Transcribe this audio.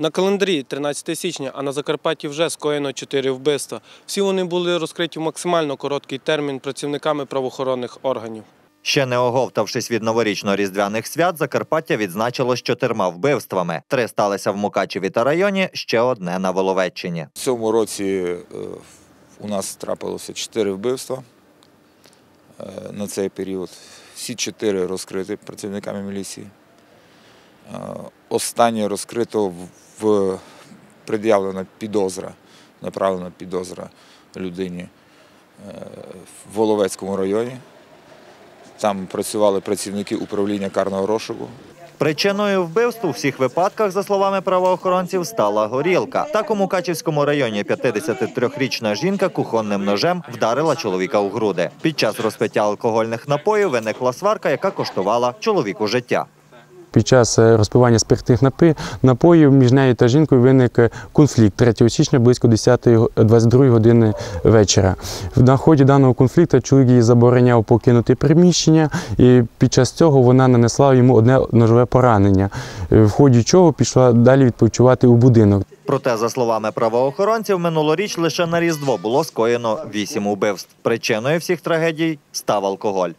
На календарі 13 січня, а на Закарпатті вже скоєно 4 вбивства. Всі вони були розкриті в максимально короткий термін працівниками правоохоронних органів. Ще не оговтавшись від новорічно-різдвяних свят, Закарпаття відзначилось чотирма вбивствами. Три сталися в Мукачеві та районі, ще одне на Воловеччині. В цьому році е, у нас трапилося чотири вбивства е, на цей період. Всі чотири розкриті працівниками міліції. Е, Останнє розкрито в- в пред'явлена підозра, направлена підозра людині е, в Воловецькому районі. Там працювали працівники управління карного розшуку. Причиною вбивств у всіх випадках, за словами правоохоронців, стала горілка. Так у Мукачівському районі 53-річна жінка кухонним ножем вдарила чоловіка у груди. Під час розпиття алкогольних напоїв виникла сварка, яка коштувала чоловіку життя. Під час е, розпивання спиртних напоїв між нею та жінкою виник е, конфлікт 3 січня близько 10-22 години вечора. На ході даного конфлікту чоловік її забороняв покинути приміщення, і під час цього вона нанесла йому одне ножове поранення, е, в ході чого пішла далі відпочивати у будинок. Проте, за словами правоохоронців, минулоріч лише на Різдво було скоєно вісім убивств. Причиною всіх трагедій став алкоголь.